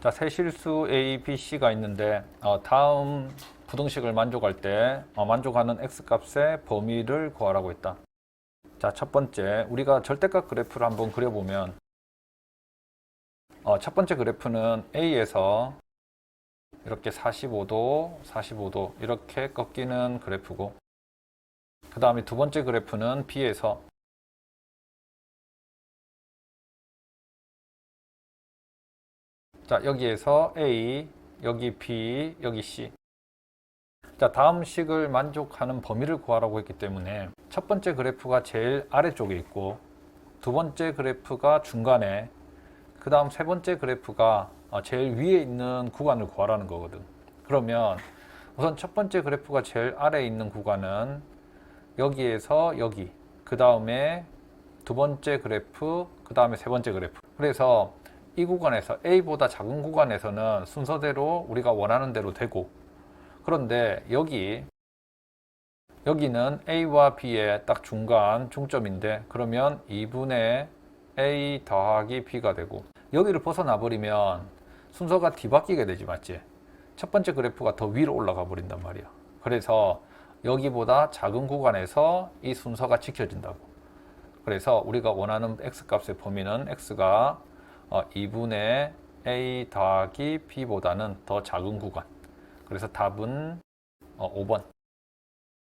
자, 세 실수 A, B, C가 있는데 어, 다음 부등식을 만족할 때 어, 만족하는 x 값의 범위를 구하라고 했다. 자, 첫 번째 우리가 절대값 그래프를 한번 그려보면 어, 첫 번째 그래프는 A에서 이렇게 45도, 45도 이렇게 꺾이는 그래프고 그 다음에 두 번째 그래프는 B에서 자 여기에서 A, 여기 B, 여기 C. 자 다음 식을 만족하는 범위를 구하라고 했기 때문에 첫 번째 그래프가 제일 아래쪽에 있고 두 번째 그래프가 중간에 그 다음 세 번째 그래프가 어, 제일 위에 있는 구간을 구하라는 거거든. 그러면 우선 첫 번째 그래프가 제일 아래에 있는 구간은 여기에서 여기 그 다음에 두 번째 그래프 그 다음에 세 번째 그래프. 그래서 이 구간에서 A보다 작은 구간에서는 순서대로 우리가 원하는 대로 되고 그런데 여기 여기는 A와 B의 딱 중간 중점인데 그러면 2분의 A 더하기 B가 되고 여기를 벗어나 버리면 순서가 뒤바뀌게 되지 맞지? 첫 번째 그래프가 더 위로 올라가 버린단 말이야. 그래서 여기보다 작은 구간에서 이 순서가 지켜진다고. 그래서 우리가 원하는 x 값의 범위는 x가 2분의 a 더하기 b보다는 더 작은 구간. 그래서 답은 5번.